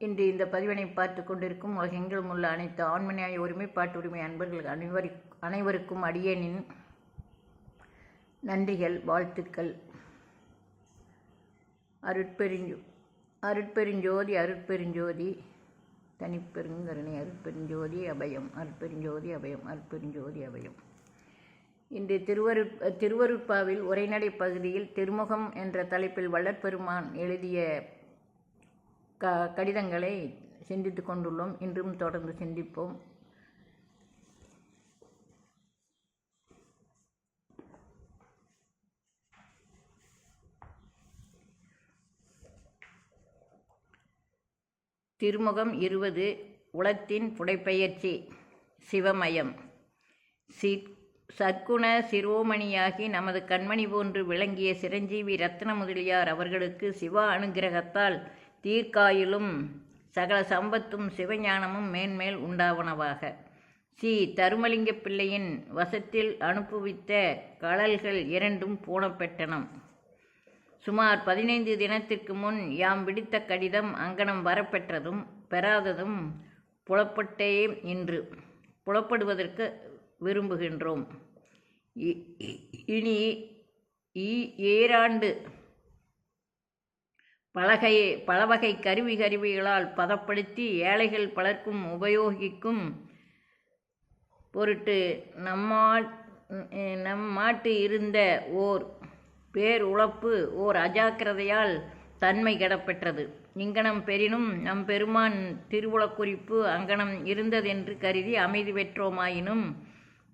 இன்று இந்த பதிவினை பார்த்து கொண்டிருக்கும் உலகெங்கிலும் உள்ள அனைத்து ஆண்மனியாய ஒருமைப்பாட்டு உரிமை அன்பர்கள் அனைவரி அனைவருக்கும் அடியேனின் நன்றிகள் வாழ்த்துக்கள். அருட்பெருஞ்சோ அருட்பெருஞ்சோதி அருட்பெருஞ்சோதி தனிப்பெருங்கருணை அருட்பெருஞ்சோதி அபயம். அருட்பெருஞ்சோதி அபயம். அருட்பெருஞ்சோதி அபயம். இன்று திருவரு திருவருட்பாவில் உரைநடை பகுதியில் திருமுகம் என்ற தலைப்பில் வள்ளற்பெருமான் எழுதிய க கடிதங்களை சிந்தித்து கொண்டுள்ளோம். இன்றும் தொடர்ந்து சிந்திப்போம். திருமுகம் இருபது உளத்தின் புடைப்பெயர்ச்சி சிவமயம். சி சற்குண சிரோமணியாகி நமது கண்மணி போன்று விளங்கிய சிரஞ்சீவி ரத்ன முதலியார் அவர்களுக்கு சிவ அனுகிரகத்தால் தீர்க்காயிலும் சகல சம்பத்தும் சிவஞானமும் மேன்மேல் உண்டாவனவாக. சி தருமலிங்க பிள்ளையின் வசத்தில் அனுப்புவித்த கழல்கள் இரண்டும் பூணப்பெற்றனம் சுமார் பதினைந்து தினத்திற்கு முன் யாம் விடுத்த கடிதம் அங்கனம் வரப்பெற்றதும் பெறாததும் புலப்பட்டே இன்று. புலப்படுவதற்கு விரும்புகின்றோம். இனி ஏராண்டு பலகை பலவகை கருவி கருவிகளால் பதப்படுத்தி ஏழைகள் பலர்க்கும் உபயோகிக்கும் பொருட்டு நம்மா நம் மாட்டு இருந்த ஓர் பேர் உழப்பு ஓர் அஜாக்கிரதையால் தன்மை கிடப்பெற்றது. இங்கனம் பெரினும் நம் பெருமான் திருவுளக்குறிப்பு அங்கனம் இருந்ததென்று கருதி அமைதி பெற்றோமாயினும்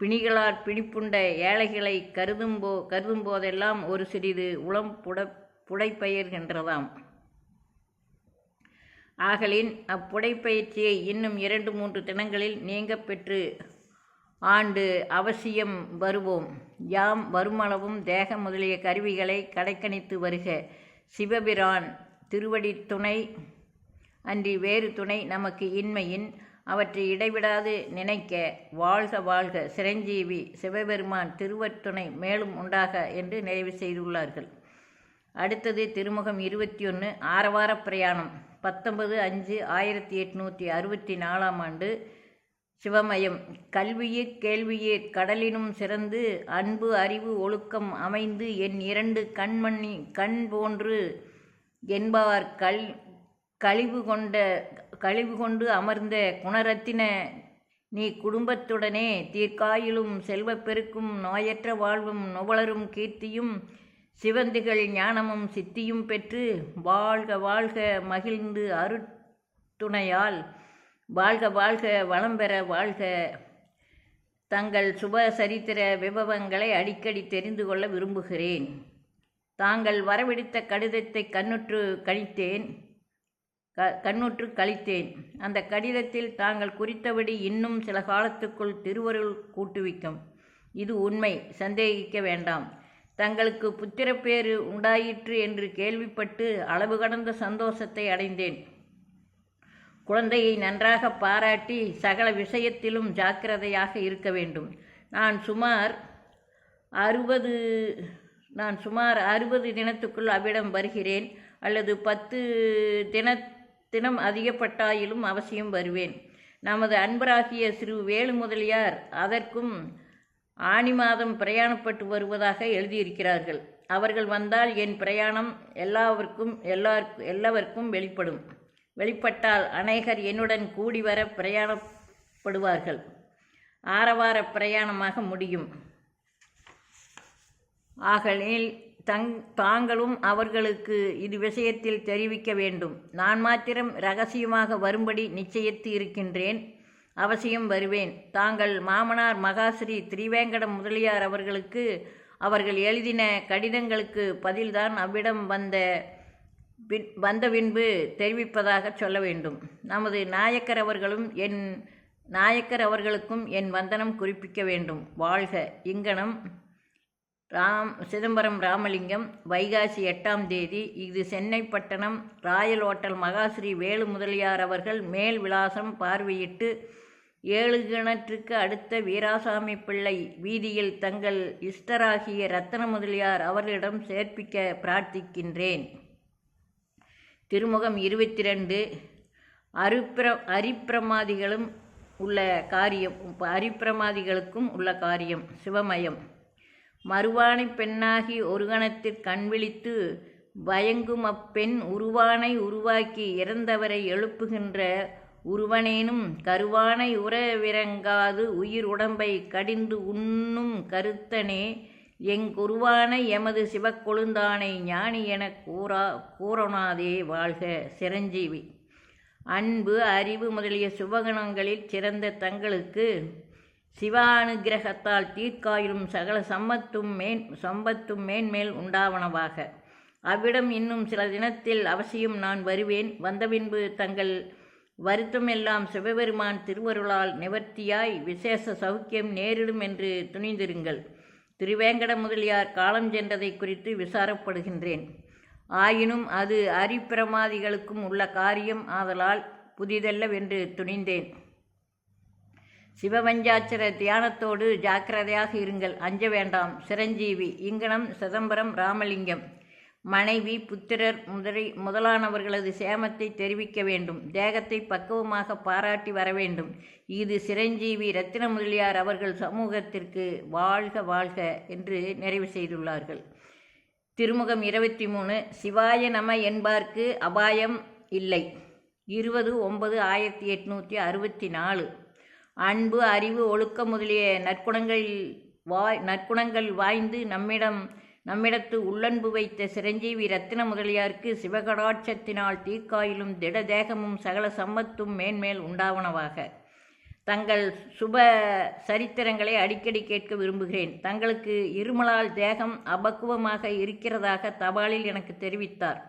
பிணிகளால் பிணிப்புண்ட ஏழைகளை கருதும்போ கருதும் போதெல்லாம் ஒரு சிறிது உளம் புட புடைப்பெயர்கின்றதாம். ஆகலின் அப்புடைப்பயிற்சியை இன்னும் இரண்டு மூன்று தினங்களில் நீங்க பெற்று ஆண்டு அவசியம் வருவோம். யாம் வருமளவும் தேக முதலிய கருவிகளை கடைக்கணித்து வருக. சிவபிரான் திருவடி துணை அன்றி வேறு துணை நமக்கு இன்மையின் அவற்றை இடைவிடாது நினைக்க வாழ்க வாழ்க. சிரஞ்சீவி சிவபெருமான் திருவற்றுணை மேலும் உண்டாக என்று நிறைவு செய்துள்ளார்கள். அடுத்தது திருமுகம் இருபத்தி ஒன்று ஆரவார பிரயாணம். பத்தொன்பது அஞ்சு ஆயிரத்தி எட்நூற்றி அறுபத்தி நாலாம் ஆண்டு சிவமயம். கல்வியே கேள்வியே கடலினும் சிறந்து அன்பு அறிவு ஒழுக்கம் அமைந்து என் இரண்டு கண்மணி கண் போன்று என்பார். கல் கழிவு கொண்ட கழிவு கொண்டு அமர்ந்த குணரத்தின நீ குடும்பத்துடனே தீர்க்காயிலும் செல்வப்பெருக்கும் நோயற்ற வாழ்வும் நுவளரும் கீர்த்தியும் சிவந்திகள் ஞானமும் சித்தியும் பெற்று வாழ்க வாழ்க மகிழ்ந்து அருத்துணையால் வாழ்க வாழ்க வளம் பெற வாழ்க. தங்கள் சுப சரித்திர விபவங்களை அடிக்கடி தெரிந்து கொள்ள விரும்புகிறேன். தாங்கள் வரவிடுத்த கடிதத்தை கண்ணுற்று கழித்தேன் க கண்ணுற்று கழித்தேன். அந்த கடிதத்தில் தாங்கள் குறித்தபடி இன்னும் சில காலத்துக்குள் திருவருள் கூட்டுவிக்கும். இது உண்மை சந்தேகிக்க வேண்டாம். தங்களுக்கு புத்திரப்பேறு உண்டாயிற்று என்று கேள்விப்பட்டு அளவு கடந்த சந்தோஷத்தை அடைந்தேன். குழந்தையை நன்றாக பாராட்டி சகல விஷயத்திலும் ஜாக்கிரதையாக இருக்க வேண்டும். நான் சுமார் அறுபது நான் சுமார் அறுபது தினத்துக்குள் அவ்விடம் வருகிறேன். அல்லது பத்து தின தினம் அதிகப்பட்டாயிலும் அவசியம் வருவேன். நமது அன்பராகிய சிறு வேலு முதலியார் அதற்கும் ஆணி மாதம் பிரயாணப்பட்டு வருவதாக எழுதியிருக்கிறார்கள். அவர்கள் வந்தால் என் பிரயாணம் எல்லாவருக்கும் எல்லாருக்கும் எல்லாவருக்கும் வெளிப்படும். வெளிப்பட்டால் அநேகர் என்னுடன் கூடி வர பிரயாணப்படுவார்கள். ஆரவார பிரயாணமாக முடியும். ஆகலில் தங் தாங்களும் அவர்களுக்கு இது விஷயத்தில் தெரிவிக்க வேண்டும். நான் மாத்திரம் ரகசியமாக வரும்படி நிச்சயித்து இருக்கின்றேன். அவசியம் வருவேன். தாங்கள் மாமனார் மகாஸ்ரீ திரிவேங்கடம் முதலியார் அவர்களுக்கு அவர்கள் எழுதின கடிதங்களுக்கு பதில்தான் அவ்விடம் வந்த பின் வந்த பின்பு தெரிவிப்பதாக சொல்ல வேண்டும். நமது நாயக்கர் அவர்களும் என் நாயக்கர் அவர்களுக்கும் என் வந்தனம் குறிப்பிக்க வேண்டும். வாழ்க. இங்கனம் ராம் சிதம்பரம் ராமலிங்கம் வைகாசி எட்டாம் தேதி இது சென்னை பட்டணம் ராயல் ஹோட்டல் மகாஸ்ரீ வேலு முதலியார் அவர்கள் மேல் விலாசம் பார்வையிட்டு ஏழு கிணற்றுக்கு அடுத்த வீராசாமி பிள்ளை வீதியில் தங்கள் இஷ்டராகிய ரத்தன முதலியார் அவர்களிடம் சேர்ப்பிக்க பிரார்த்திக்கின்றேன். திருமுகம் இருபத்தி ரெண்டு அருப்பிர அரிப்பிரமாதிகளும் உள்ள காரியம் அரிப்பிரமாதிகளுக்கும் உள்ள காரியம் சிவமயம். மறுவானை பெண்ணாகி ஒரு கணத்தில் கண்விழித்து பயங்கும் அப்பெண் உருவானை உருவாக்கி இறந்தவரை எழுப்புகின்ற உருவனேனும் கருவானை உறவிறங்காது உயிர் உடம்பை கடிந்து உண்ணும் கருத்தனே எங்குருவானை எமது சிவக்கொழுந்தானை ஞானி எனக் கூறா கூறனாதே வாழ்க சிரஞ்சீவி. அன்பு அறிவு முதலிய சுபகணங்களில் சிறந்த தங்களுக்கு சிவானுகிரகத்தால் தீர்க்காயிலும் சகல சம்மத்தும் மேன் சம்பத்தும் மேன்மேல் உண்டாவனவாக. அவ்விடம் இன்னும் சில தினத்தில் அவசியம் நான் வருவேன். வந்தபின்பு தங்கள் வருத்தமெல்லாம் சிவபெருமான் திருவருளால் நிவர்த்தியாய் விசேஷ சௌக்கியம் நேரிடும் என்று துணிந்திருங்கள். திருவேங்கட முதலியார் காலம் சென்றதை குறித்து விசாரப்படுகின்றேன். ஆயினும் அது அரிப்பிரமாதிகளுக்கும் உள்ள காரியம் ஆதலால் புதிதல்லவென்று துணிந்தேன். சிவபஞ்சாட்சர தியானத்தோடு ஜாக்கிரதையாக இருங்கள். அஞ்ச வேண்டாம். சிரஞ்சீவி இங்கனம் சிதம்பரம் ராமலிங்கம். மனைவி புத்திரர் முதலை முதலானவர்களது சேமத்தை தெரிவிக்க வேண்டும். தேகத்தை பக்குவமாக பாராட்டி வர வேண்டும். இது சிரஞ்சீவி ரத்தின முதலியார் அவர்கள் சமூகத்திற்கு வாழ்க வாழ்க என்று நிறைவு செய்துள்ளார்கள். திருமுகம் இருபத்தி மூணு சிவாய நம என்பார்க்கு அபாயம் இல்லை. இருபது ஒன்பது ஆயிரத்தி எட்நூற்றி அறுபத்தி நாலு அன்பு அறிவு ஒழுக்கம் முதலிய நற்குணங்கள் வாய் நற்குணங்கள் வாய்ந்து நம்மிடம் நம்மிடத்து உள்ளன்பு வைத்த சிரஞ்சீவி ரத்தின முதலியாருக்கு சிவகடாட்சத்தினால் தீக்காயிலும் திடதேகமும் சகல சம்மத்தும் மேன்மேல் உண்டாவனவாக. தங்கள் சுப சரித்திரங்களை அடிக்கடி கேட்க விரும்புகிறேன். தங்களுக்கு இருமலால் தேகம் அபக்குவமாக இருக்கிறதாக தபாலில் எனக்கு தெரிவித்தார்.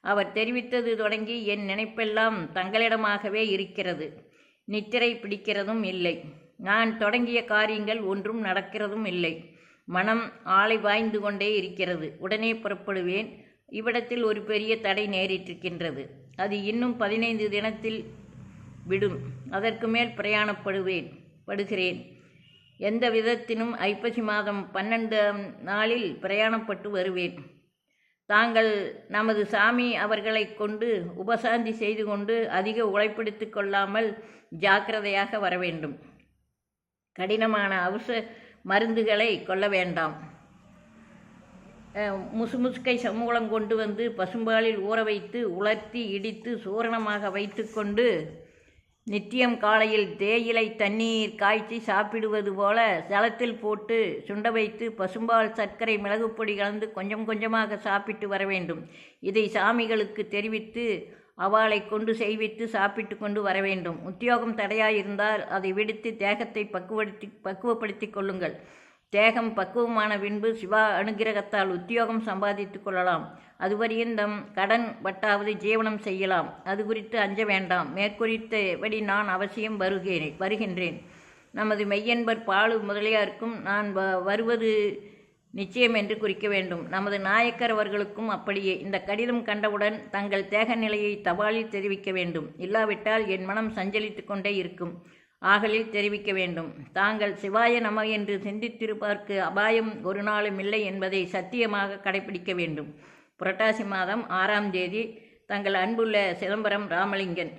அவர் தெரிவித்தது தொடங்கி என் நினைப்பெல்லாம் தங்களிடமாகவே இருக்கிறது. நித்திரை பிடிக்கிறதும் இல்லை. நான் தொடங்கிய காரியங்கள் ஒன்றும் நடக்கிறதும் இல்லை. மனம் ஆளை வாய்ந்து கொண்டே இருக்கிறது. உடனே புறப்படுவேன். இவ்விடத்தில் ஒரு பெரிய தடை நேரிட்டிருக்கின்றது. அது இன்னும் பதினைந்து தினத்தில் விடும். அதற்கு மேல் பிரயாணப்படுவேன் படுகிறேன். எந்த விதத்தினும் ஐப்பசி மாதம் பன்னெண்டாம் நாளில் பிரயாணப்பட்டு வருவேன். தாங்கள் நமது சாமி அவர்களை கொண்டு உபசாந்தி செய்து கொண்டு அதிக உழைப்படுத்தி கொள்ளாமல் ஜாக்கிரதையாக வர வேண்டும் கடினமான அவச மருந்துகளை கொள்ள வேண்டாம். முசுமுசுக்கை சமூலம் கொண்டு வந்து பசும்பாலில் ஊற வைத்து உலர்த்தி இடித்து சூரணமாக வைத்துக்கொண்டு நித்தியம் காலையில் தேயிலை தண்ணீர் காய்ச்சி சாப்பிடுவது போல ஜலத்தில் போட்டு சுண்ட வைத்து பசும்பால் சர்க்கரை மிளகுப்பொடி கலந்து கொஞ்சம் கொஞ்சமாக சாப்பிட்டு வர வேண்டும். இதை சாமிகளுக்கு தெரிவித்து அவளை கொண்டு செய்வித்து சாப்பிட்டு கொண்டு வர வேண்டும் உத்தியோகம் தடையாயிருந்தால் அதை விடுத்து தேகத்தை பக்குவடுத்தி பக்குவப்படுத்தி கொள்ளுங்கள். தேகம் பக்குவமான பின்பு சிவா அனுகிரகத்தால் உத்தியோகம் சம்பாதித்து கொள்ளலாம். அதுவரையும் கடன் வட்டாவது ஜீவனம் செய்யலாம். அது குறித்து அஞ்ச வேண்டாம். மேற்குறித்தபடி நான் அவசியம் வருகிறேன் வருகின்றேன். நமது மெய்யன்பர் பாலு முதலியாருக்கும் நான் வ வருவது நிச்சயம் என்று குறிக்க வேண்டும். நமது நாயக்கர் அவர்களுக்கும் அப்படியே இந்த கடிதம் கண்டவுடன் தங்கள் தேக நிலையை தபாலில் தெரிவிக்க வேண்டும். இல்லாவிட்டால் என் மனம் சஞ்சலித்து கொண்டே இருக்கும். ஆகலில் தெரிவிக்க வேண்டும். தாங்கள் சிவாய நம என்று சிந்தித்திருப்பார்க்கு அபாயம் ஒரு நாளும் இல்லை என்பதை சத்தியமாக கடைபிடிக்க வேண்டும். புரட்டாசி மாதம் ஆறாம் தேதி தங்கள் அன்புள்ள சிதம்பரம் ராமலிங்கன்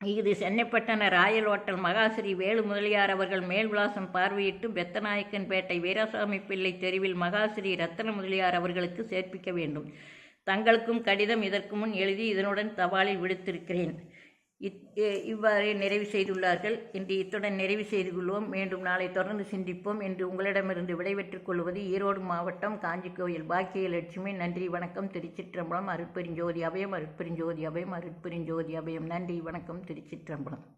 இது சென்னைப்பட்டண ராயல் ஹோட்டல் மகாஸ்ரீ வேலு முதலியார் அவர்கள் மேல் விலாசம் பார்வையிட்டு பெத்தநாயக்கன்பேட்டை வீராசாமி பிள்ளை தெருவில் மகாஸ்ரீ ரத்தன முதலியார் அவர்களுக்கு சேர்ப்பிக்க வேண்டும். தங்களுக்கும் கடிதம் இதற்கு முன் எழுதி இதனுடன் தபாலில் விடுத்திருக்கிறேன். இவ்வாறே நிறைவு செய்துள்ளார்கள். இன்று இத்துடன் நிறைவு செய்து கொள்வோம். மீண்டும் நாளை தொடர்ந்து சிந்திப்போம். என்று உங்களிடமிருந்து விடைபெற்றுக் கொள்வது ஈரோடு மாவட்டம் காஞ்சி கோயில் பாக்கிய லட்சுமி நன்றி வணக்கம். திருச்சிற்றம்பலம் அருட்பெருஞ்சோதி அபயம் அருட்பெருஞ்சோதி அபயம் அருட்பெருஞ்சோதி அபயம். நன்றி வணக்கம். திருச்சிற்றம்பலம்.